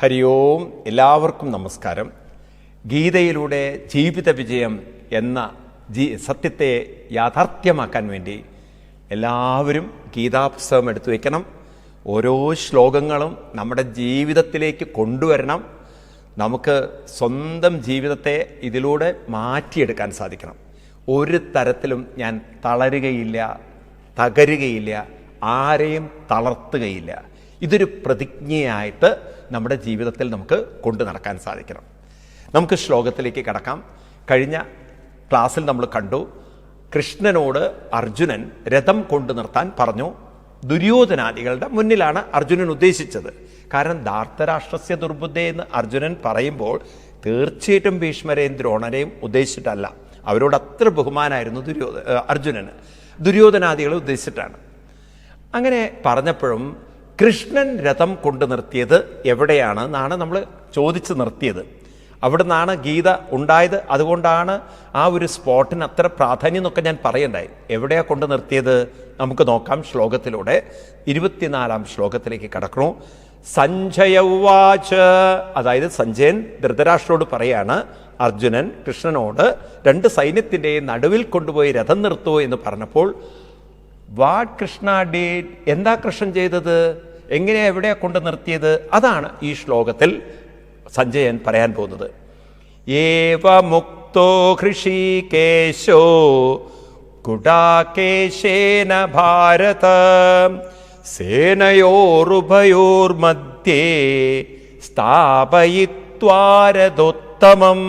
ഹരി ഓം. എല്ലാവർക്കും നമസ്കാരം. ഗീതയിലൂടെ ജീവിത വിജയം എന്ന ജീ സത്യത്തെ യാഥാർത്ഥ്യമാക്കാൻ വേണ്ടി എല്ലാവരും ഗീതാപുസ്തകം എടുത്തു വയ്ക്കണം ഓരോ ശ്ലോകങ്ങളും നമ്മുടെ ജീവിതത്തിലേക്ക് കൊണ്ടുവരണം. നമുക്ക് സ്വന്തം ജീവിതത്തെ ഇതിലൂടെ മാറ്റിയെടുക്കാൻ സാധിക്കണം. ഒരു തരത്തിലും ഞാൻ തളരുകയില്ല തകരുകയില്ല ആരെയും തളർത്തുകയില്ല. ഇതൊരു പ്രതിജ്ഞയായിട്ട് നമ്മുടെ ജീവിതത്തിൽ നമുക്ക് കൊണ്ടു നടക്കാൻ സാധിക്കണം. നമുക്ക് ശ്ലോകത്തിലേക്ക് കടക്കാം. കഴിഞ്ഞ ക്ലാസ്സിൽ നമ്മൾ കണ്ടു കൃഷ്ണനോട് അർജുനൻ രഥം കൊണ്ടു നിർത്താൻ പറഞ്ഞു. ദുര്യോധനാദികളുടെ മുന്നിലാണ് അർജുനൻ ഉദ്ദേശിച്ചത്. കാരണം ധാർത്തരാഷ്ട്രസ്യ ദുർബുദ്ധ എന്ന് അർജുനൻ പറയുമ്പോൾ തീർച്ചയായിട്ടും ഭീഷ്മരെയും ദ്രോണരെയും ഉദ്ദേശിച്ചിട്ടല്ല. അവരോട് അത്ര ബഹുമാനായിരുന്നു ദുര്യോധ അർജുനന്. ദുര്യോധനാദികളെ ഉദ്ദേശിച്ചിട്ടാണ്. അങ്ങനെ പറഞ്ഞപ്പോഴും കൃഷ്ണൻ രഥം കൊണ്ട് നിർത്തിയത് എവിടെയാണ് എന്നാണ് നമ്മൾ ചോദിച്ചു നിർത്തിയത്. അവിടെ നിന്നാണ് ഗീത ഉണ്ടായത്. അതുകൊണ്ടാണ് ആ ഒരു സ്പോട്ടിന് അത്ര പ്രാധാന്യം എന്നൊക്കെ ഞാൻ പറയണ്ടായി. എവിടെയാ കൊണ്ട് നിർത്തിയത്? നമുക്ക് നോക്കാം ശ്ലോകത്തിലൂടെ. ഇരുപത്തിനാലാം ശ്ലോകത്തിലേക്ക് കടക്കണു. സഞ്ജയ ഉവാച്ച് അതായത് സഞ്ജയൻ ധൃതരാഷ്ട്രോട് പറയാണ് അർജുനൻ കൃഷ്ണനോട് രണ്ട് സൈന്യത്തിന്റെയും നടുവിൽ കൊണ്ടുപോയി രഥം നിർത്തൂ എന്ന് പറഞ്ഞപ്പോൾ വാട്ട് കൃഷ്ണ ഡേറ്റ് എന്താ കൃഷ്ണൻ ചെയ്തത്? എങ്ങനെയാ എവിടെ കൊണ്ട് നിർത്തിയത്? അതാണ് ഈ ശ്ലോകത്തിൽ സഞ്ജയൻ പറയാൻ പോകുന്നത്. ഏവ മുക്തോ ഹൃഷികേശോ കുടാകേശേന ഭാരത സേനയോരുഭയോർമധ്യേ സ്ഥാപയിത്വാരഥോത്തമം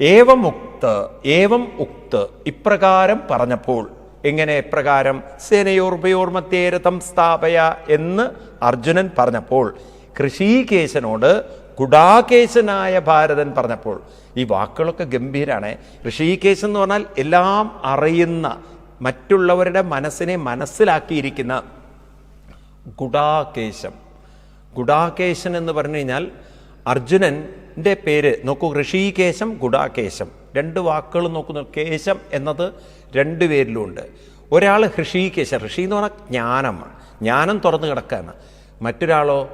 ഏവം ഉക്ത് ഏവം ഉക്ത് ഇപ്രകാരം പറഞ്ഞപ്പോൾ എങ്ങനെ എപ്രകാരം സേനയോർഭയോർ മധ്യേരഥം സ്ഥാപയ എന്ന് അർജുനൻ പറഞ്ഞപ്പോൾ ഋഷീകേശനോട് ഗുഡാകേശനായ ഭാരതൻ പറഞ്ഞപ്പോൾ ഈ വാക്കുകളൊക്കെ ഗംഭീരാണ്. ഋഷീകേശൻ എന്ന് പറഞ്ഞാൽ എല്ലാം അറിയുന്ന മറ്റുള്ളവരുടെ മനസ്സിനെ മനസ്സിലാക്കിയിരിക്കുന്ന ഗുഡാകേശം. ഗുഡാകേശൻ എന്ന് പറഞ്ഞു കഴിഞ്ഞാൽ അർജുനന്റെ പേര് നോക്കൂ ഋഷീകേശം ഗുഡാകേശം. രണ്ട് വാക്കുകൾ നോക്കുന്നു. കേശം എന്നത് രണ്ട് പേരിലുണ്ട്. ഒരാൾ ഹൃഷീകേശം ഋഷി എന്ന് പറഞ്ഞാൽ ജ്ഞാനമാണ്. ജ്ഞാനം തുറന്നു കിടക്കുകയാണ് മറ്റൊരാളോ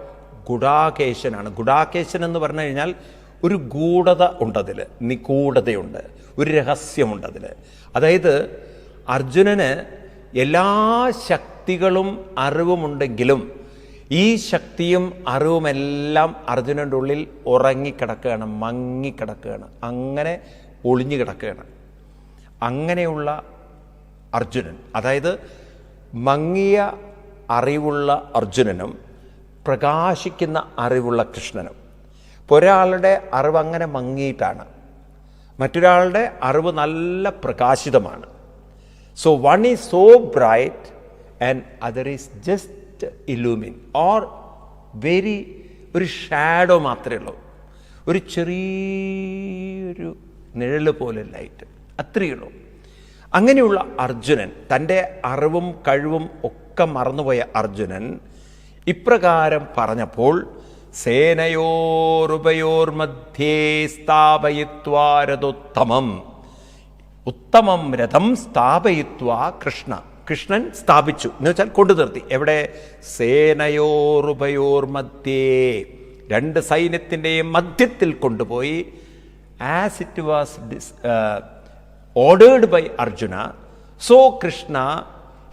ഗുഡാകേശനാണ്. ഗുഡാകേശൻ എന്ന് പറഞ്ഞു കഴിഞ്ഞാൽ ഒരു ഗൂഢത ഉണ്ടതിൽ. നിഗൂഢതയുണ്ട്. ഒരു രഹസ്യമുണ്ടതിൽ അതായത് അർജുനന് എല്ലാ ശക്തികളും അറിവുമുണ്ടെങ്കിലും ഈ ശക്തിയും അറിവുമെല്ലാം അർജുനന്റെ ഉള്ളിൽ ഉറങ്ങിക്കിടക്കുകയാണ് മങ്ങിക്കിടക്കുകയാണ്. അങ്ങനെ ഒളിഞ്ഞു കിടക്കുകയാണ്. അങ്ങനെയുള്ള അർജുനൻ അതായത് മങ്ങിയ അറിവുള്ള അർജുനനും പ്രകാശിക്കുന്ന അറിവുള്ള കൃഷ്ണനും. ഒരാളുടെ അറിവ് അങ്ങനെ മങ്ങിയിട്ടാണ്. മറ്റൊരാളുടെ അറിവ് നല്ല പ്രകാശിതമാണ്. So one is so bright and other is just illumine or very ഒരു ഷാഡോ മാത്രമേ ഉള്ളൂ. ഒരു ചെറിയൊരു നിഴൽ പോലെ ലൈറ്റ് അത്രയുള്ളൂ അങ്ങനെയുള്ള അർജുനൻ തന്റെ അറിവും കഴിവും ഒക്കെ മറന്നുപോയ അർജുനൻ ഇപ്രകാരം പറഞ്ഞപ്പോൾ സേനയോരുപയോർ മധ്യേ സ്ഥാപയിത്വാരതുത്തമം. ഉത്തമം രഥം സ്ഥാപയിത്വ കൃഷ്ണ. കൃഷ്ണൻ സ്ഥാപിച്ചു. എന്ന് വെച്ചാൽ കൊണ്ടു നിർത്തി. എവിടെ? സേനയോരുപയോർ മധ്യേ രണ്ട് സൈന്യത്തിന്റെയും മധ്യത്തിൽ കൊണ്ടുപോയി as it was disordered by Arjuna so Krishna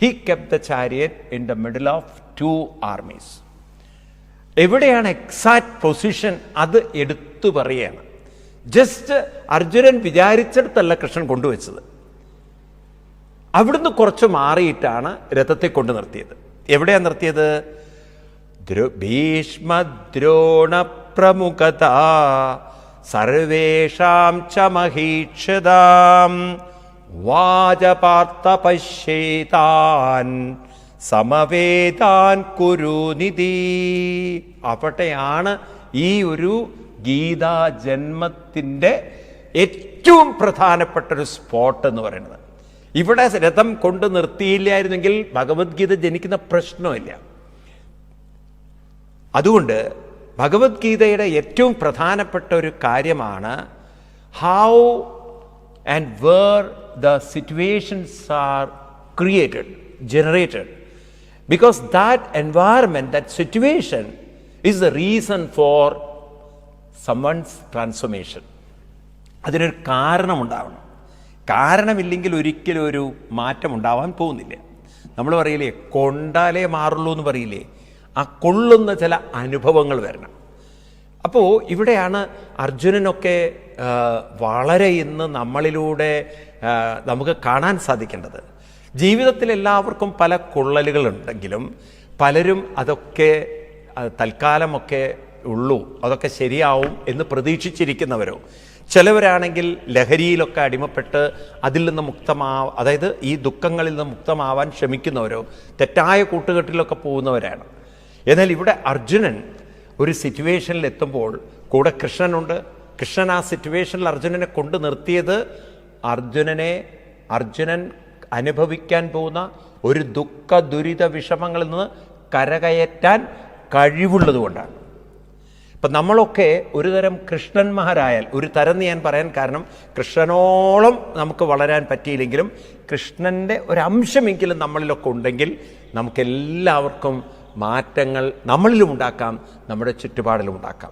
he kept the chariot in the middle of two armies എവിടെയാണ് എക്സാക്ട് പൊസിഷൻ അത് എടുത്തു പറയാണ്. ജസ്റ്റ് അർജുനൻ വിചാരിച്ചിടത്തല്ല കൃഷ്ണൻ കൊണ്ടുവച്ചത്. അവിടുന്ന് കുറച്ച് മാറിയിട്ടാണ് രഥത്തെ കൊണ്ടു നിർത്തിയത്. എവിടെയാണ് നിർത്തിയത്? ദ്രോ- ഭീഷ്മദ്രോണ പ്രമുഖത സർവേഷാം ച മഹീക്ഷതാം വാചപാർത്ഥ പശ്യേതാൻ സമവേതാൻ കുരുനിധി അവിടെയാണ് ഈ ഒരു ഗീതാ ജന്മത്തിന്റെ ഏറ്റവും പ്രധാനപ്പെട്ട ഒരു സ്പോട്ട് എന്ന് പറയുന്നത്. ഇവിടെ രഥം കൊണ്ട് നിർത്തിയില്ലായിരുന്നെങ്കിൽ ഭഗവത്ഗീത ജനിക്കുന്ന പ്രശ്നമില്ല. അതുകൊണ്ട് ഭഗവത്ഗീതയുടെ ഏറ്റവും പ്രധാനപ്പെട്ട ഒരു കാര്യമാണ് how and where the situations are created generated because that environment that situation is the reason for summons transformation അതിനൊരു കാരണമുണ്ടാവണം. കാരണമില്ലെങ്കിൽ ഒരിക്കലും ഒരു മാറ്റം ഉണ്ടാവാൻ പോകുന്നില്ല. നമ്മൾ പറയില്ലേ കൊണ്ടാലേ മാറുള്ളൂ എന്ന് പറയില്ലേ? ആ കൊള്ളുന്ന ചില അനുഭവങ്ങൾ വരണം. അപ്പോൾ ഇവിടെയാണ് അർജുനനൊക്കെ വളരെ ഇന്ന് നമ്മളിലൂടെ നമുക്ക് കാണാൻ സാധിക്കേണ്ടത്. ജീവിതത്തിൽ എല്ലാവർക്കും പല കൊള്ളലുകളുണ്ടെങ്കിലും പലരും അതൊക്കെ തൽക്കാലമൊക്കെ ഉള്ളൂ അതൊക്കെ ശരിയാവും എന്ന് പ്രതീക്ഷിച്ചിരിക്കുന്നവരോ? ചിലവരാണെങ്കിൽ ലഹരിയിലൊക്കെ അടിമപ്പെട്ട് അതിൽ നിന്ന് മുക്തമാ അതായത് ഈ ദുഃഖങ്ങളിൽ നിന്ന് മുക്തമാവാൻ ശ്രമിക്കുന്നവരോ? തെറ്റായ കൂട്ടുകെട്ടിലൊക്കെ പോകുന്നവരാണ്. എന്നാൽ ഇവിടെ അർജുനൻ ഒരു സിറ്റുവേഷനിൽ എത്തുമ്പോൾ കൂടെ കൃഷ്ണനുണ്ട്. കൃഷ്ണൻ ആ സിറ്റുവേഷനിൽ അർജുനനെ കൊണ്ടു നിർത്തിയത് അർജുനനെ അർജുനൻ അനുഭവിക്കാൻ പോകുന്ന ഒരു ദുഃഖ ദുരിത വിഷമങ്ങളിൽ നിന്ന് കരകയറ്റാൻ കഴിവുള്ളത് കൊണ്ടാണ്. ഇപ്പം നമ്മളൊക്കെ ഒരു തരം കൃഷ്ണന്മാരായാൽ ഒരു തരം എന്ന് ഞാൻ പറയാൻ കാരണം കൃഷ്ണനോളം നമുക്ക് വളരാൻ പറ്റിയില്ലെങ്കിലും കൃഷ്ണന്റെ ഒരംശമെങ്കിലും നമ്മളിലൊക്കെ ഉണ്ടെങ്കിൽ നമുക്കെല്ലാവർക്കും മാറ്റങ്ങൾ നമ്മളിലും ഉണ്ടാക്കാം നമ്മുടെ ചുറ്റുപാടിലും ഉണ്ടാക്കാം.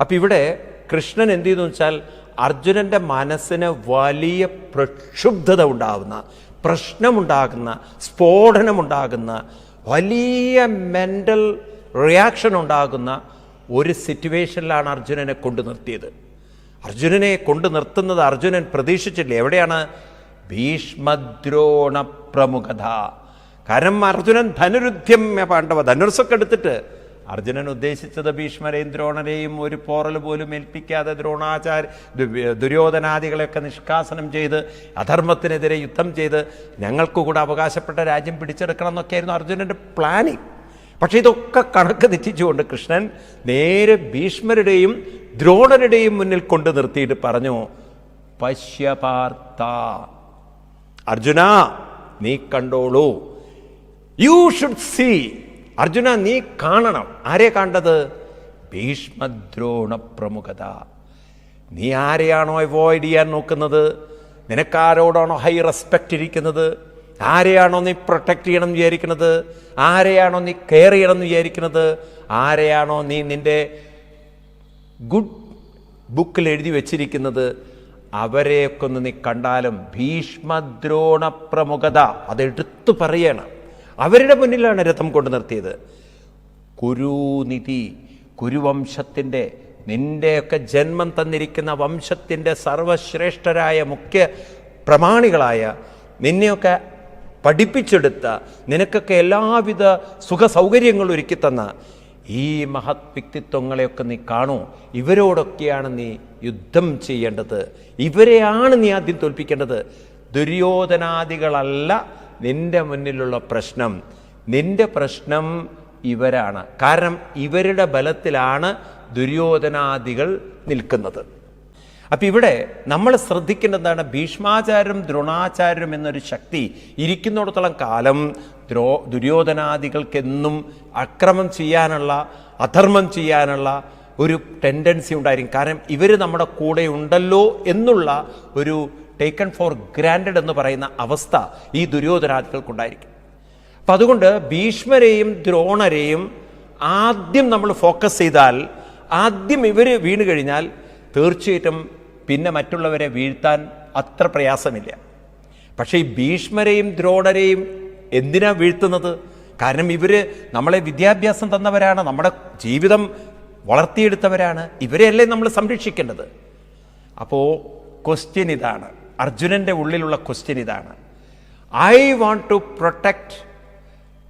അപ്പം ഇവിടെ കൃഷ്ണൻ എന്ത് ചെയ്തു വെച്ചാൽ അർജുനന്റെ മനസ്സിന് വലിയ പ്രക്ഷുബ്ധത ഉണ്ടാകുന്ന പ്രശ്നമുണ്ടാകുന്ന സ്ഫോടനമുണ്ടാകുന്ന വലിയ മെന്റൽ റിയാക്ഷൻ ഉണ്ടാകുന്ന ഒരു സിറ്റുവേഷനിലാണ് അർജുനനെ കൊണ്ടു നിർത്തിയത്. അർജുനനെ കൊണ്ടു നിർത്തുന്നത് അർജുനൻ പ്രതീക്ഷിച്ചില്ല. എവിടെയാണ്? ഭീഷ്മദ്രോണ പ്രമുഖത കാരണം അർജുനൻ ധനുരുദ്ധ്യം പാണ്ഡവ ധനുർസൊക്കെ എടുത്തിട്ട് അർജുനൻ ഉദ്ദേശിച്ചത് ഭീഷ്മരെയും ദ്രോണരെയും ഒരു പോറൽ പോലും ഏൽപ്പിക്കാതെ ദ്രോണാചാര്യ ദുര്യോധനാദികളെയൊക്കെ നിഷ്കാസനം ചെയ്ത് അധർമ്മത്തിനെതിരെ യുദ്ധം ചെയ്ത് ഞങ്ങൾക്ക് കൂടെ അവകാശപ്പെട്ട രാജ്യം പിടിച്ചെടുക്കണം എന്നൊക്കെയായിരുന്നു അർജുനന്റെ പ്ലാനിങ് പക്ഷേ ഇതൊക്കെ കണക്ക് തെറ്റിച്ചുകൊണ്ട് കൃഷ്ണൻ നേരെ ഭീഷ്മരുടെയും ദ്രോണരുടെയും മുന്നിൽ കൊണ്ടു നിർത്തിയിട്ട് പറഞ്ഞു പശ്യപാർത്ത അർജുന നീ കണ്ടോളൂ. യു ഷുഡ് സീ അർജുന നീ കാണണം. ആരെ കണ്ടത്? ഭീഷ്മദ്രോണ പ്രമുഖത നീ ആരെയാണോ അവോയ്ഡ് ചെയ്യാൻ നോക്കുന്നത്? നിനക്കാരോടാണോ ഹൈ റെസ്പെക്റ്റ് ഇരിക്കുന്നത്? ആരെയാണോ നീ പ്രൊട്ടക്റ്റ് ചെയ്യണം എന്ന് വിചാരിക്കുന്നത്? ആരെയാണോ നീ കെയർ ചെയ്യണം എന്ന് വിചാരിക്കുന്നത്? ആരെയാണോ നീ നിന്റെ ഗുഡ് ബുക്കിൽ എഴുതി വെച്ചിരിക്കുന്നത്? അവരെയൊക്കെ ഒന്ന് നീ കണ്ടാലും ഭീഷ്മദ്രോണ പ്രമുഖത അതെടുത്തു പറയണം. അവരുടെ മുന്നിലാണ് രഥം കൊണ്ടു നിർത്തിയത്. കുരുനിധി കുരുവംശത്തിന്റെ നിന്റെയൊക്കെ ജന്മം തന്നിരിക്കുന്ന വംശത്തിന്റെ സർവശ്രേഷ്ഠരായ മുഖ്യ പ്രമാണികളായ നിന്നെയൊക്കെ പഠിപ്പിച്ചെടുത്ത നിനക്കൊക്കെ എല്ലാവിധ സുഖ സൗകര്യങ്ങളും ഒരുക്കി തന്ന ഈ മഹത് വ്യക്തിത്വങ്ങളെയൊക്കെ നീ കാണൂ. ഇവരോടൊക്കെയാണ് നീ യുദ്ധം ചെയ്യേണ്ടത്. ഇവരെയാണ് നീ ആദ്യം തോൽപ്പിക്കേണ്ടത്. ദുര്യോധനാദികളല്ല നിന്റെ മുന്നിലുള്ള പ്രശ്നം നിന്റെ പ്രശ്നം ഇവരാണ്. കാരണം ഇവരുടെ ബലത്തിലാണ് ദുര്യോധനാദികൾ നിൽക്കുന്നത്. അപ്പം ഇവിടെ നമ്മൾ ശ്രദ്ധിക്കേണ്ടതാണ് ഭീഷ്മാചാര്യം ദ്രോണാചാര്യം എന്നൊരു ശക്തി ഇരിക്കുന്നിടത്തോളം കാലം ദ്രോ ദുര്യോധനാദികൾക്കെന്നും അക്രമം ചെയ്യാനുള്ള അധർമ്മം ചെയ്യാനുള്ള ഒരു ടെൻഡൻസി ഉണ്ടായിരിക്കും. കാരണം ഇവർ നമ്മുടെ കൂടെ ഉണ്ടല്ലോ എന്നുള്ള ഒരു ടേക്കൺ ഫോർ ഗ്രാൻഡഡ് എന്ന് പറയുന്ന അവസ്ഥ ഈ ദുര്യോധനാദികൾക്കുണ്ടായിരിക്കും. അപ്പം അതുകൊണ്ട് ഭീഷ്മരെയും ദ്രോണരെയും ആദ്യം നമ്മൾ ഫോക്കസ് ചെയ്താൽ ആദ്യം ഇവർ വീണ് കഴിഞ്ഞാൽ തീർച്ചയായിട്ടും പിന്നെ മറ്റുള്ളവരെ വീഴ്ത്താൻ അത്ര പ്രയാസമില്ല. പക്ഷേ ഈ ഭീഷ്മരെയും ദ്രോണരെയും എന്തിനാ വീഴ്ത്തുന്നത്? കാരണം ഇവർ നമ്മളെ വിദ്യാഭ്യാസം തന്നവരാണ് നമ്മുടെ ജീവിതം വളർത്തിയെടുത്തവരാണ് ഇവരെയല്ലേ നമ്മൾ സംരക്ഷിക്കേണ്ടത്? അപ്പോൾ ക്വസ്റ്റ്യൻ ഇതാണ്. അർജുനന്റെ ഉള്ളിലുള്ള ക്വസ്റ്റ്യൻ ഇതാണ്. I want to protect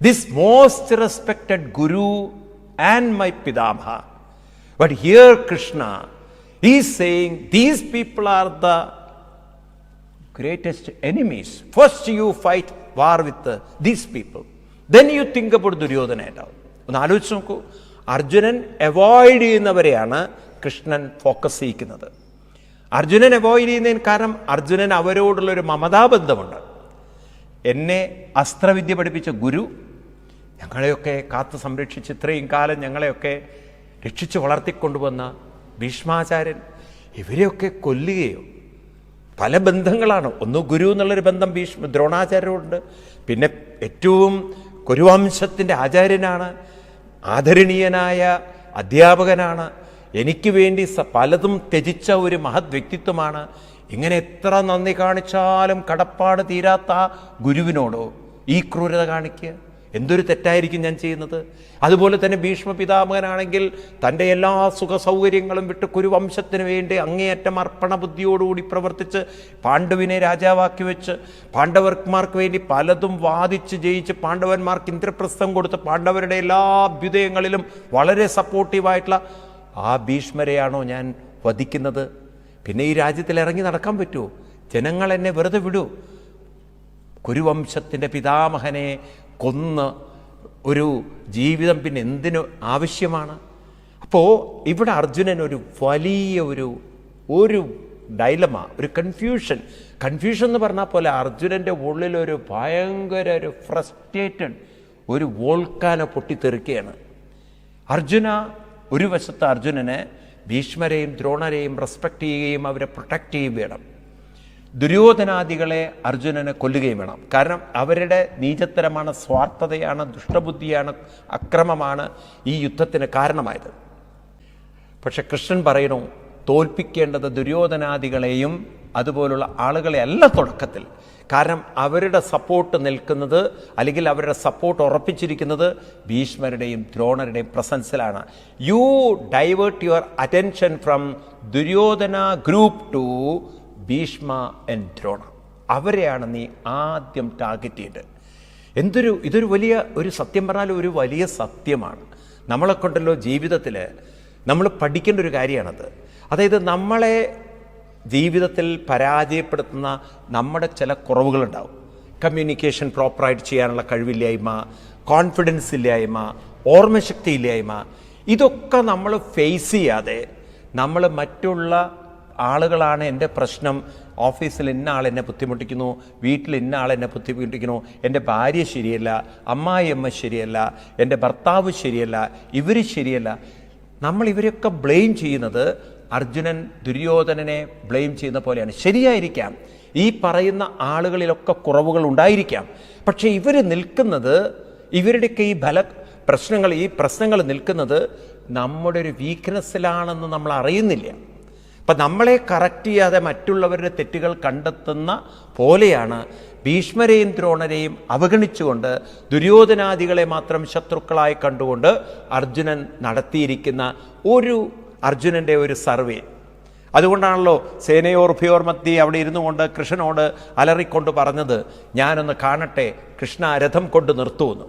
this most respected guru and my pitamaha. But here Krishna is saying these people are the greatest enemies first you fight war with these people then you think about Duryodhana Duryodhana ഒന്ന് ആലോചിച്ച് നോക്കൂ. Arjunan avoid ചെയ്യുന്നവരെയാണ് Krishnan focus ചെയ്യിക്കുന്നത്. Arjunan avoid കാരണം അർജുനൻ അവരോടുള്ളൊരു മമതാബന്ധമുണ്ട്. എന്നെ അസ്ത്രവിദ്യ പഠിപ്പിച്ച ഗുരു ഞങ്ങളെയൊക്കെ കാത്തു സംരക്ഷിച്ച് ഇത്രയും കാലം ഞങ്ങളെയൊക്കെ രക്ഷിച്ചു വളർത്തിക്കൊണ്ടുവന്ന ഭീഷ്മാചാര്യൻ ഇവരെയൊക്കെ കൊല്ലുകയോ പല ബന്ധങ്ങളാണ്. ഒന്ന് ഗുരു എന്നുള്ളൊരു ബന്ധം ഭീഷ്മ ദ്രോണാചാര്യരുണ്ട് പിന്നെ ഏറ്റവും കുരുവംശത്തിന്റെ ആചാര്യനാണ് ആദരണീയനായ അധ്യാപകനാണ് എനിക്ക് വേണ്ടി പലതും ത്യജിച്ച ഒരു മഹത് വ്യക്തിത്വമാണ്. ഇങ്ങനെ എത്ര നന്ദി കാണിച്ചാലും കടപ്പാട് തീരാത്ത ഗുരുവിനോടോ ഈ ക്രൂരത കാണിക്കുക എന്തൊരു തെറ്റായിരിക്കും ഞാൻ ചെയ്യുന്നത്? അതുപോലെ തന്നെ ഭീഷ്മ പിതാമകനാണെങ്കിൽ തന്റെ എല്ലാ സുഖ സൗകര്യങ്ങളും വിട്ട് കുരുവംശത്തിന് വേണ്ടി അങ്ങേയറ്റം അർപ്പണ ബുദ്ധിയോടുകൂടി പ്രവർത്തിച്ച് പാണ്ഡവിനെ രാജാവാക്കി വെച്ച് പാണ്ഡവർമാർക്ക് വേണ്ടി പലതും വാദിച്ച് ജയിച്ച് പാണ്ഡവന്മാർക്ക് ഇന്ദ്രപ്രസ്ഥം കൊടുത്ത് പാണ്ഡവരുടെ എല്ലാ അഭ്യുദയങ്ങളിലും വളരെ സപ്പോർട്ടീവായിട്ടുള്ള ആ ഭീഷ്മരെയാണോ ഞാൻ വധിക്കുന്നത്? പിന്നെ ഈ രാജ്യത്തിൽ ഇറങ്ങി നടക്കാൻ പറ്റുമോ? ജനങ്ങൾ എന്നെ വെറുതെ വിടൂ. കുരുവംശത്തിന്റെ പിതാമഹനെ കൊന്ന് ഒരു ജീവിതം പിന്നെ എന്തിനു ആവശ്യമാണ്? അപ്പോൾ ഇവിടെ അർജുനൻ ഒരു വലിയ ഒരു ഒരു ഡൈലമ ഒരു കൺഫ്യൂഷൻ കൺഫ്യൂഷൻ എന്ന് പറഞ്ഞാൽ പോലെ അർജുനന്റെ ഉള്ളിലൊരു ഭയങ്കര ഒരു ഫ്രസ്ട്രേറ്റഡ് ഒരു വോൾക്കാന പൊട്ടിത്തെറിക്കുകയാണ്. അർജുന ഒരു വശത്ത് അർജുനന് ഭീഷ്മരെയും ദ്രോണരെയും റെസ്പെക്റ്റ് ചെയ്യുകയും അവരെ പ്രൊട്ടക്റ്റ് ചെയ്യുകയും വേണം. ദുര്യോധനാദികളെ അർജുനനെ കൊല്ലുകയും വേണം. കാരണം അവരുടെ നീചത്തരമാണ് സ്വാർത്ഥതയാണ് ദുഷ്ടബുദ്ധിയാണ് അക്രമമാണ് ഈ യുദ്ധത്തിന് കാരണമായത്. പക്ഷെ കൃഷ്ണൻ പറയുന്നു തോൽപ്പിക്കേണ്ടത് ദുര്യോധനാദികളെയും അതുപോലുള്ള ആളുകളെ അല്ല തുടക്കത്തിൽ. കാരണം അവരുടെ സപ്പോർട്ട് നിൽക്കുന്നത് അല്ലെങ്കിൽ അവരുടെ സപ്പോർട്ട് ഉറപ്പിച്ചിരിക്കുന്നത് ഭീഷ്മരുടെയും ദ്രോണരുടെയും പ്രസൻസിലാണ് you divert your attention from Duryodhana group to Bhishma and Drona അവരെയാണ് നീ ആദ്യം ടാർഗറ്റ് ചെയ്തത്. എന്തൊരു ഇതൊരു വലിയ ഒരു സത്യം പറഞ്ഞാൽ ഒരു വലിയ സത്യമാണ്. നമ്മളെ കൊണ്ടല്ലോ ജീവിതത്തിൽ നമ്മൾ പഠിക്കേണ്ട ഒരു കാര്യമാണത്. അതായത് നമ്മളെ ജീവിതത്തിൽ പരാജയപ്പെടുത്തുന്ന നമ്മുടെ ചില കുറവുകളുണ്ടാവും. കമ്മ്യൂണിക്കേഷൻ പ്രോപ്പറായിട്ട് ചെയ്യാനുള്ള കഴിവില്ലായ്മ കോൺഫിഡൻസ് ഇല്ലായ്മ ഓർമ്മശക്തി ഇല്ലായ്മ ഇതൊക്കെ നമ്മൾ ഫേസ് ചെയ്യാതെ നമ്മൾ മറ്റുള്ള ആളുകളാണ് എന്റെ പ്രശ്നം ഓഫീസിൽ ഇന്ന എന്നെ ബുദ്ധിമുട്ടിക്കുന്നു വീട്ടിൽ ഇന്ന എന്നെ ബുദ്ധിമുട്ടിക്കുന്നു എന്റെ ഭാര്യ ശരിയല്ല അമ്മായിയമ്മ ശരിയല്ല എന്റെ ഭർത്താവ് ശരിയല്ല ഇവർ ശരിയല്ല. നമ്മൾ ഇവരൊക്കെ ബ്ലെയിം ചെയ്യുന്നത് അർജുനൻ ദുര്യോധനനെ ബ്ലെയിം ചെയ്യുന്ന പോലെയാണ്. ശരിയായിരിക്കാം. ഈ പറയുന്ന ആളുകളിലൊക്കെ കുറവുകൾ ഉണ്ടായിരിക്കാം. പക്ഷേ ഇവർ നിൽക്കുന്നത് ഇവരുടെയൊക്കെ ഈ ബല പ്രശ്നങ്ങൾ ഈ പ്രശ്നങ്ങൾ നിൽക്കുന്നത് നമ്മുടെ ഒരു വീക്ക്നെസ്സിലാണെന്ന് നമ്മൾ അറിയുന്നില്ല. അപ്പം നമ്മളെ കറക്റ്റ് ചെയ്യാതെ മറ്റുള്ളവരുടെ തെറ്റുകൾ കണ്ടെത്തുന്ന പോലെയാണ് ഭീഷ്മരെയും ദ്രോണരെയും അവഗണിച്ചുകൊണ്ട് ദുര്യോധനാദികളെ മാത്രം ശത്രുക്കളായി കണ്ടുകൊണ്ട് അർജുനൻ നടത്തിയിരിക്കുന്ന ഒരു അർജുനന്റെ ഒരു സർവേ. അതുകൊണ്ടാണല്ലോ സേനയോർ ഭയോർ മത്തി അവിടെ ഇരുന്നു കൊണ്ട് കൃഷ്ണനോട് അലറിക്കൊണ്ട് പറഞ്ഞത് ഞാനൊന്ന് കാണട്ടെ കൃഷ്ണ രഥം കൊണ്ട് നിർത്തുമെന്ന്.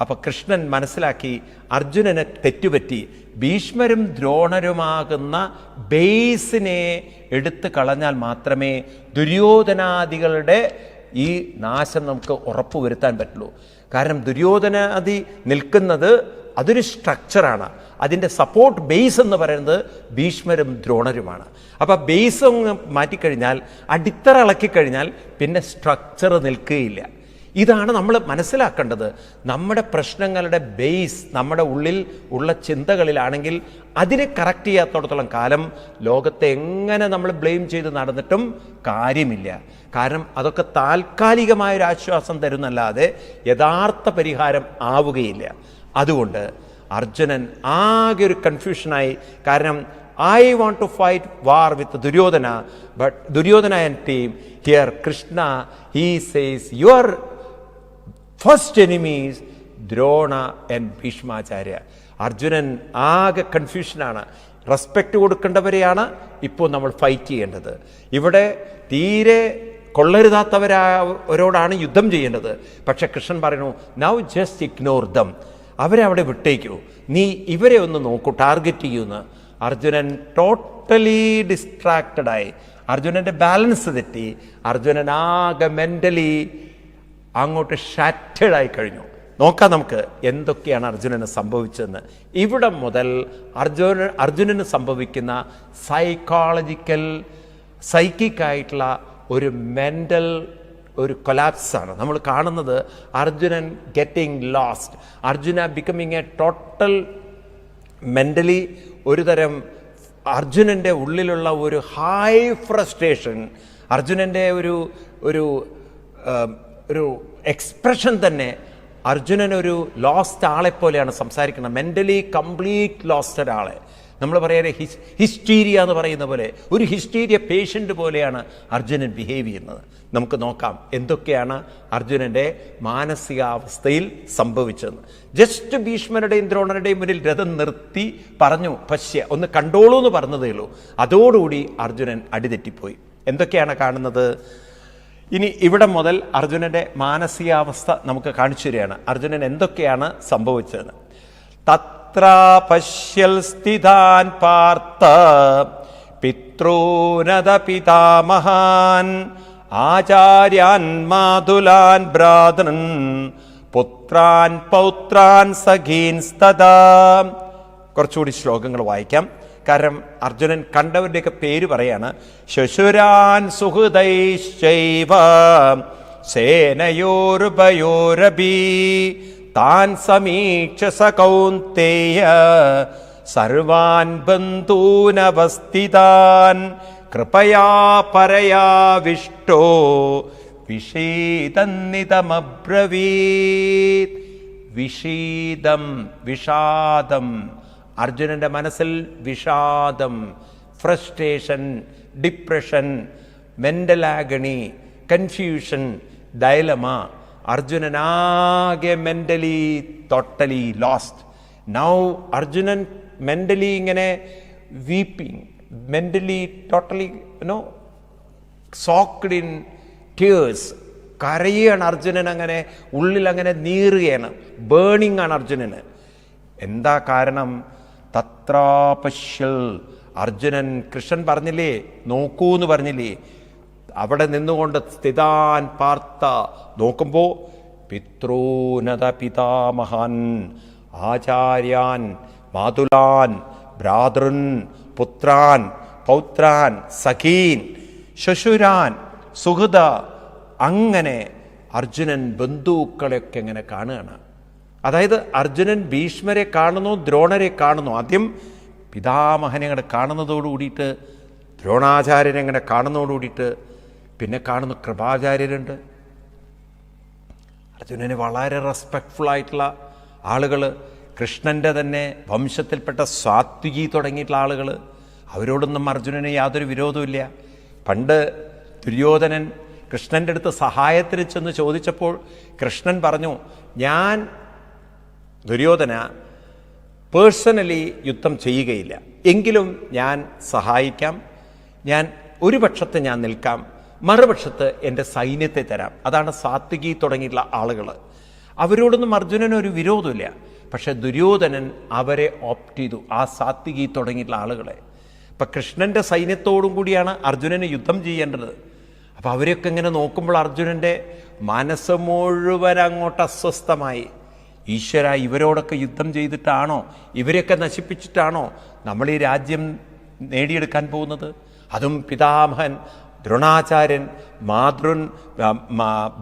അപ്പോൾ കൃഷ്ണൻ മനസ്സിലാക്കി അർജുനന് തെറ്റുപറ്റി. ഭീഷ്മരും ദ്രോണരുമാകുന്ന ബേസിനെ എടുത്തു കളഞ്ഞാൽ മാത്രമേ ദുര്യോധനാദികളുടെ ഈ നാശം നമുക്ക് ഉറപ്പുവരുത്താൻ പറ്റുള്ളൂ. കാരണം ദുര്യോധനാദി നിൽക്കുന്നത് അതൊരു സ്ട്രക്ചറാണ് അതിന്റെ സപ്പോർട്ട് ബേസ് എന്ന് പറയുന്നത് ഭീഷ്മരും ദ്രോണരുമാണ്. അപ്പോൾ ബേസ് ഒന്ന് മാറ്റിക്കഴിഞ്ഞാൽ അടിത്തറ ഇളക്കിക്കഴിഞ്ഞാൽ പിന്നെ സ്ട്രക്ചർ നിൽക്കുകയില്ല. ഇതാണ് നമ്മൾ മനസ്സിലാക്കേണ്ടത്. നമ്മുടെ പ്രശ്നങ്ങളുടെ ബേസ് നമ്മുടെ ഉള്ളിൽ ഉള്ള ചിന്തകളിലാണെങ്കിൽ അതിനെ കറക്റ്റ് ചെയ്യാത്തടത്തോളം കാലം ലോകത്തെ എങ്ങനെ നമ്മൾ ബ്ലെയിം ചെയ്ത് നടന്നിട്ടും കാര്യമില്ല. കാരണം അതൊക്കെ താൽക്കാലികമായൊരാശ്വാസം തരുന്നല്ലാതെ യഥാർത്ഥ പരിഹാരം ആവുകയില്ല. അതുകൊണ്ട് അർജുനൻ ആകെ ഒരു കൺഫ്യൂഷനായി കാരണം I want to fight war with Duryodhana but Duryodhana and team here Krishna he says your first enemies Drona and Bhishmacharya Arjunan ആകെ കൺഫ്യൂഷനാണ് റെസ്പെക്റ്റ് കൊടുക്കേണ്ടവരെയാണ് ഇപ്പോൾ നമ്മൾ ഫൈറ്റ് ചെയ്യേണ്ടത്. ഇവിടെ തീരെ കൊള്ളരുതാത്തവരാവരോടാണ് യുദ്ധം ചെയ്യേണ്ടത്. പക്ഷെ കൃഷ്ണൻ പറയുന്നു നൗ ജസ്റ്റ് ഇഗ്നോർ ദം അവരെ അവിടെ വിട്ടേക്കൂ. നീ ഇവരെ ഒന്ന് നോക്കൂ ടാർഗറ്റ് ചെയ്യുമെന്ന് അർജുനൻ ടോട്ടലി ഡിസ്ട്രാക്റ്റഡായി അർജുനന്റെ ബാലൻസ് തെറ്റി. അർജുനൻ ആകെ മെന്റലി അങ്ങോട്ട് ഷാറ്റേഡായി കഴിഞ്ഞു. നോക്കാം നമുക്ക് എന്തൊക്കെയാണ് അർജുനന് സംഭവിച്ചതെന്ന്. ഇവിടെ മുതൽ അർജുന അർജുനന് സംഭവിക്കുന്ന സൈക്കോളജിക്കൽ സൈക്കിക്കായിട്ടുള്ള ഒരു മെന്റൽ ഒരു കൊലാപ്സാണ് നമ്മൾ കാണുന്നത് Arjunan getting lost Arjuna becoming a total mentally ഒരു തരം അർജുനന്റെ ഉള്ളിലുള്ള ഒരു ഹൈ ഫ്രസ്ട്രേഷൻ അർജുനന്റെ ഒരു ഒരു ഒരു എക്സ്പ്രഷൻ തന്നെ അർജുനൻ ഒരു ലോസ്റ്റ് ആളെപ്പോലെയാണ് സംസാരിക്കുന്നത്. മെന്റലി കംപ്ലീറ്റ് ലോസ്റ്റ് ഒരാളെ. നമ്മൾ പറയാറ് ഹിസ് ഹിസ്റ്റീരിയ എന്ന് പറയുന്ന പോലെ ഒരു ഹിസ്റ്റീരിയ പേഷ്യന്റ് പോലെയാണ് അർജുനൻ ബിഹേവ് ചെയ്യുന്നത്. നമുക്ക് നോക്കാം എന്തൊക്കെയാണ് അർജുനന്റെ മാനസികാവസ്ഥയിൽ സംഭവിച്ചതെന്ന്. ജസ്റ്റ് ഭീഷ്മരുടെയും ദ്രോണരുടെയും മുന്നിൽ രഥം നിർത്തി പറഞ്ഞു പശ്യ ഒന്ന് കണ്ടോളൂ എന്ന് പറഞ്ഞതേ ഉള്ളൂ. അതോടുകൂടി അർജുനൻ അടിതെറ്റിപ്പോയി. എന്തൊക്കെയാണ് കാണുന്നത്? ഇനി ഇവിടെ മുതൽ അർജുനന്റെ മാനസികാവസ്ഥ നമുക്ക് കാണിച്ചു തരികയാണ്. അർജുനൻ എന്തൊക്കെയാണ് സംഭവിച്ചത് തത്ര പശ്യൽ സ്ഥിതാൻ പാർത്ത പിതॄനത പിതാമഹാൻ ആചാര്യാൻ മാതുലാൻ ഭ്രാതൃൻ പുത്രാൻ പൗത്രാൻ സഖീൻസ്തദാ കുറച്ചുകൂടി ശ്ലോകങ്ങൾ വായിക്കാം. കാരണം അർജുനൻ കണ്ടവരുടെയൊക്കെ പേര് പറയാണ് ശശുരാൻ സുഹൃദൈശൈവ സേനയോരുപയോരപി താൻ സമീക്ഷ സ കൗന്തേയ സർവാൻ ബന്ധൂനവസ്ഥിതാൻ. കൃപയാ പരയാ വിഷ്ടോ വിഷീതന്നിതമബ്രവീത് വിഷീതം വിഷാദം അർജുനന്റെ മനസ്സിൽ വിഷാദം frustration depression mental agony confusion dilemma അർജുനനാകെ mentally totally lost now Arjunan mentally ഇങ്ങനെ weeping mentally totally no soaked in tears കരയുകയാണ് അർജുനൻ അങ്ങനെ ഉള്ളിൽ അങ്ങനെ നീറുകയാണ്. ബേണിംഗ് ആണ് അർജുനന്. എന്താ കാരണം? തത്രാപശ്യൽ. അർജുനൻ കൃഷ്ണൻ പറഞ്ഞില്ലേ? നോക്കൂ എന്ന് പറഞ്ഞില്ലേ? അവിടെ നിന്നുകൊണ്ട് സ്ഥിതാൻ പാർത്ത നോക്കുമ്പോൾ പിതൃനത പിതാമഹാൻ ആചാര്യാൻ മാതുലാൻ ഭ്രാതൃൻ പുത്രാൻ പൗത്രാൻ സഖീൻ ശശുരാൻ സുഹൃത അങ്ങനെ അർജുനൻ ബന്ധുക്കളെയൊക്കെ എങ്ങനെ കാണുകയാണ്. അതായത് അർജുനൻ ഭീഷ്മരെ കാണുന്നു ദ്രോണരെ കാണുന്നു. ആദ്യം പിതാമഹനെ അങ്ങനെ കാണുന്നതോടുകൂടിയിട്ട് ദ്രോണാചാര്യനെ അങ്ങനെ കാണുന്നതോട് കൂടിയിട്ട് പിന്നെ കാണുന്ന കൃപാചാര്യരുണ്ട്. അർജുനന് വളരെ റെസ്പെക്ട്ഫുൾ ആയിട്ടുള്ള ആളുകൾ കൃഷ്ണന്റെ തന്നെ വംശത്തിൽപ്പെട്ട സാത്വികി തുടങ്ങിയിട്ടുള്ള ആളുകൾ അവരോടൊന്നും അർജുനന് യാതൊരു വിരോധമില്ല പണ്ട് ദുര്യോധനൻ കൃഷ്ണന്റെ അടുത്ത് സഹായത്തിന് ചെന്ന് ചോദിച്ചപ്പോൾ കൃഷ്ണൻ പറഞ്ഞു ഞാൻ ദുര്യോധന പേഴ്സണലി യുദ്ധം ചെയ്യുകയില്ല. എങ്കിലും ഞാൻ സഹായിക്കാം. ഞാൻ ഒരു പക്ഷത്ത് ഞാൻ നിൽക്കാം. മറുപക്ഷത്ത് എന്റെ സൈന്യത്തെ തരാം. അതാണ് സാത്വികി തുടങ്ങിയിട്ടുള്ള ആളുകൾ അവരോടൊന്നും അർജുനന് ഒരു വിരോധമില്ല. പക്ഷേ ദുര്യോധനൻ അവരെ ഓപ്റ്റ് ചെയ്തു ആ സാത്വികി തുടങ്ങിയിട്ടുള്ള ആളുകളെ. ഇപ്പം കൃഷ്ണന്റെ സൈന്യത്തോടും കൂടിയാണ് അർജുനന് യുദ്ധം ചെയ്യേണ്ടത്. അപ്പോൾ അവരെയൊക്കെ ഇങ്ങനെ നോക്കുമ്പോൾ അർജുനന്റെ മനസ്സ് മുഴുവൻ അങ്ങോട്ട് അസ്വസ്ഥമായി. ഈശ്വര ഇവരോടൊക്കെ യുദ്ധം ചെയ്തിട്ടാണോ? ഇവരെയൊക്കെ നശിപ്പിച്ചിട്ടാണോ നമ്മൾ ഈ രാജ്യം നേടിയെടുക്കാൻ പോകുന്നത്? അതും പിതാമഹൻ ദ്രോണാചാര്യൻ മാതൃൻ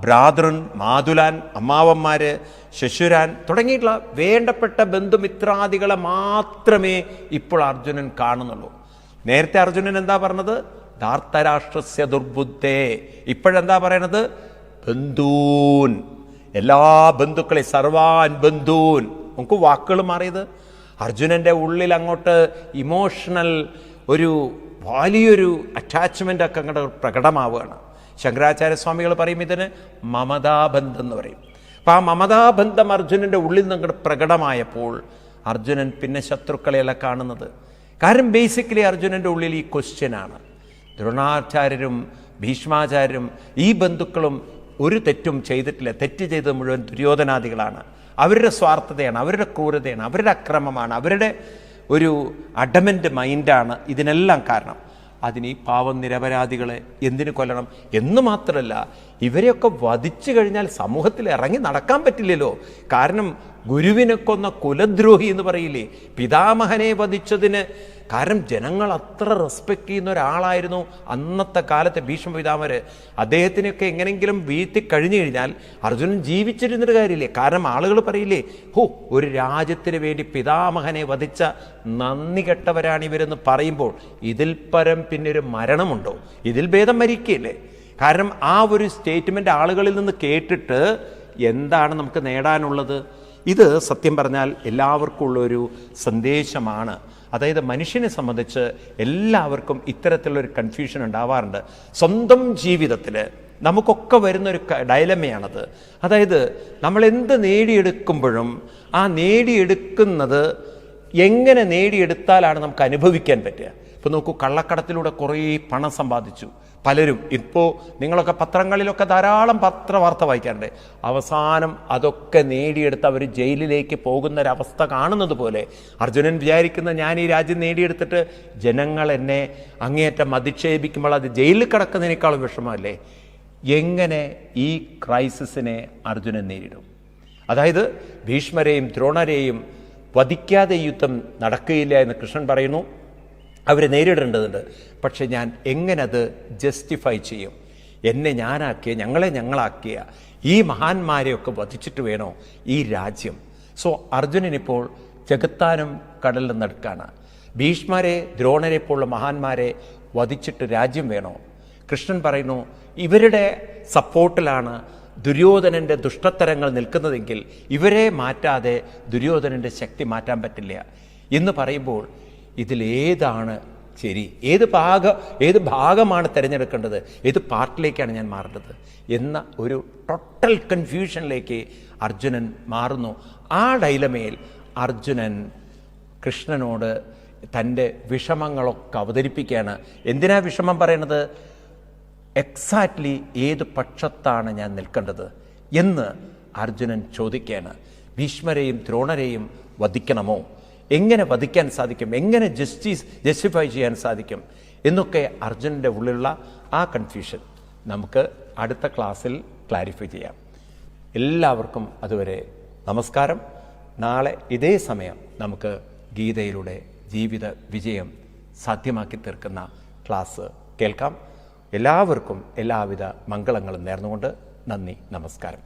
ഭ്രാതൃൻ മാതുലാൻ അമ്മാവന്മാര് ശശുരാൻ തുടങ്ങിയിട്ടുള്ള വേണ്ടപ്പെട്ട ബന്ധുമിത്രാദികളെ മാത്രമേ ഇപ്പോൾ അർജുനൻ കാണുന്നുള്ളൂ. നേരത്തെ അർജുനൻ എന്താ പറഞ്ഞത്? ധാർത്തരാഷ്ട്രസ്യ ദുർബുദ്ധേ. ഇപ്പോഴെന്താ പറയണത്? ബന്ധൂൻ. എല്ലാ ബന്ധുക്കളെ സർവാൻ ബന്ധൂൻ. നമുക്ക് വാക്കുകൾ മാറിയത്? അർജുനന്റെ ഉള്ളിൽ അങ്ങോട്ട് ഇമോഷണൽ ഒരു വലിയൊരു അറ്റാച്ച്മെന്റ് ഒക്കെ അങ്ങോട്ട് പ്രകടമാവുകയാണ്. ശങ്കരാചാര്യസ്വാമികൾ പറയും ഇതിന് മമതാബന്ധം എന്ന് പറയും. അപ്പം ആ മമതാബന്ധം അർജുനന്റെ ഉള്ളിൽ നിന്ന് അങ്ങോട്ട് പ്രകടമായപ്പോൾ അർജുനൻ പിന്നെ ശത്രുക്കളെയല്ല കാണുന്നത്. കാരണം ബേസിക്കലി അർജുനന്റെ ഉള്ളിൽ ഈ ക്വസ്റ്റ്യനാണ് ദ്രോണാചാര്യരും ഭീഷ്മാചാര്യരും ഈ ബന്ധുക്കളും ഒരു തെറ്റും ചെയ്തിട്ടില്ല. തെറ്റ് ചെയ്തത് മുഴുവൻ ദുര്യോധനാദികളാണ്. അവരുടെ സ്വാർത്ഥതയാണ് അവരുടെ ക്രൂരതയാണ് അവരുടെ അക്രമമാണ് അവരുടെ ഒരു അഡമന്റ് മൈൻഡാണ് ഇതിനെല്ലാം കാരണം. അതിന് ഈ പാവം നിരപരാധികളെ എന്തിനു കൊല്ലണം എന്ന് മാത്രമല്ല ഇവരെയൊക്കെ വധിച്ചു കഴിഞ്ഞാൽ സമൂഹത്തിൽ ഇറങ്ങി നടക്കാൻ പറ്റില്ലല്ലോ. കാരണം ഗുരുവിനെ കൊന്ന കുലദ്രോഹി എന്ന് പറയില്ലേ? പിതാമഹനെ വധിച്ചതിന് കാരണം ജനങ്ങൾ അത്ര റെസ്പെക്ട് ചെയ്യുന്ന ഒരാളായിരുന്നു അന്നത്തെ കാലത്തെ ഭീഷ്മ പിതാമര് അദ്ദേഹത്തിനൊക്കെ എങ്ങനെങ്കിലും വീഴ്ത്തി കഴിഞ്ഞു കഴിഞ്ഞാൽ അർജുനൻ ജീവിച്ചിരുന്നൊരു കാര്യമില്ലേ? കാരണം ആളുകൾ പറയില്ലേ ഹോ ഒരു രാജ്യത്തിന് വേണ്ടി പിതാമഹനെ വധിച്ച നന്ദി കെട്ടവരാണ് ഇവരെന്ന് പറയുമ്പോൾ ഇതിൽ പരം പിന്നെ ഒരു മരണമുണ്ടോ? ഇതിൽ ഭേദം മരിക്കുകയല്ലേ കാരണം ആ ഒരു സ്റ്റേറ്റ്മെന്റ് ആളുകളിൽ നിന്ന് കേട്ടിട്ട് എന്താണ് നമുക്ക് നേടാനുള്ളത്? ഇത് സത്യം പറഞ്ഞാൽ എല്ലാവർക്കും ഉള്ളൊരു സന്ദേശമാണ്. അതായത് മനുഷ്യനെ സംബന്ധിച്ച് എല്ലാവർക്കും ഇത്തരത്തിലുള്ളൊരു കൺഫ്യൂഷൻ ഉണ്ടാവാറുണ്ട്. സ്വന്തം ജീവിതത്തിൽ നമുക്കൊക്കെ വരുന്നൊരു ഡയലമയാണത് അതായത് നമ്മൾ എന്ത് നേടിയെടുക്കുമ്പോഴും ആ നേടിയെടുക്കുന്നത് എങ്ങനെ നേടിയെടുത്താലാണ് നമുക്ക് അനുഭവിക്കാൻ പറ്റുക? ഇപ്പോൾ നോക്കൂ കള്ളക്കടത്തിലൂടെ കുറേ പണം സമ്പാദിച്ചു. പലരും ഇപ്പോൾ നിങ്ങളൊക്കെ പത്രങ്ങളിലൊക്കെ ധാരാളം പത്രവാർത്ത വായിക്കാറുണ്ട്. അവസാനം അതൊക്കെ നേടിയെടുത്ത് അവർ ജയിലിലേക്ക് പോകുന്ന ഒരവസ്ഥ കാണുന്നത് പോലെ അർജുനൻ വിചാരിക്കുന്ന ഞാൻ ഈ രാജ്യം നേടിയെടുത്തിട്ട് ജനങ്ങൾ എന്നെ അങ്ങേയറ്റം അധിക്ഷേപിക്കുമ്പോൾ അത് ജയിലിൽ കിടക്കുന്നതിനേക്കാളും വിഷമമല്ലേ? എങ്ങനെ ഈ ക്രൈസിസിനെ അർജുനൻ നേരിടും? അതായത് ഭീഷ്മരെയും ദ്രോണരെയും വധിക്കാതെ യുദ്ധം നടക്കുകയില്ല എന്ന് കൃഷ്ണൻ പറയുന്നു. അവരെ നേരിടേണ്ടതുണ്ട്. പക്ഷെ ഞാൻ എങ്ങനെ അത് ജസ്റ്റിഫൈ ചെയ്യും? എന്നെ ഞാനാക്കിയ ഞങ്ങളെ ഞങ്ങളാക്കിയ ഈ മഹാന്മാരെയൊക്കെ വധിച്ചിട്ട് വേണോ ഈ രാജ്യം? സോ അർജുനനിപ്പോൾ ജഗത്താനും കടലിൽ നടുക്കാണ്. ഭീഷ്മരെ ദ്രോണരെ പോലുള്ള മഹാന്മാരെ വധിച്ചിട്ട് രാജ്യം വേണോ? കൃഷ്ണൻ പറയുന്നു ഇവരുടെ സപ്പോർട്ടിലാണ് ദുര്യോധനന്റെ ദുഷ്ടത്തരങ്ങൾ നിൽക്കുന്നതെങ്കിൽ ഇവരെ മാറ്റാതെ ദുര്യോധനന്റെ ശക്തി മാറ്റാൻ പറ്റില്ല. എന്ന് പറയുമ്പോൾ ഇതിലേതാണ് ശരി. ഏത് ഭാഗ ഏത് ഭാഗമാണ് തിരഞ്ഞെടുക്കേണ്ടത്? ഏത് പാർട്ടിലേക്കാണ് ഞാൻ മാറേണ്ടത്? എന്ന ഒരു ടോട്ടൽ കൺഫ്യൂഷനിലേക്ക് അർജുനൻ മാറുന്നു. ആ ഡൈലമയിൽ അർജുനൻ കൃഷ്ണനോട് തന്റെ വിഷമങ്ങളൊക്കെ അവതരിപ്പിക്കുകയാണ്. എന്തിനാ വിഷമം പറയണത്? എക്സാക്ട്ലി ഏത് പക്ഷത്താണ് ഞാൻ നിൽക്കേണ്ടത് എന്ന് അർജുനൻ ചോദിക്കുകയാണ്. ഭീഷ്മരെയും ദ്രോണരെയും വധിക്കണമോ? എങ്ങനെ വധിക്കാൻ സാധിക്കും? എങ്ങനെ ജസ്റ്റിസ് ജസ്റ്റിഫൈ ചെയ്യാൻ സാധിക്കും? എന്നൊക്കെ അർജുനന്റെ ഉള്ളിലുള്ള ആ കൺഫ്യൂഷൻ നമുക്ക് അടുത്ത ക്ലാസ്സിൽ ക്ലാരിഫൈ ചെയ്യാം. എല്ലാവർക്കും അതുവരെ നമസ്കാരം. നാളെ ഇതേ സമയം നമുക്ക് ഗീതയിലൂടെ ജീവിത വിജയം സാധ്യമാക്കി തീർക്കുന്ന ക്ലാസ് കേൾക്കാം. എല്ലാവർക്കും എല്ലാവിധ മംഗളങ്ങളും നേർന്നുകൊണ്ട് നന്ദി നമസ്കാരം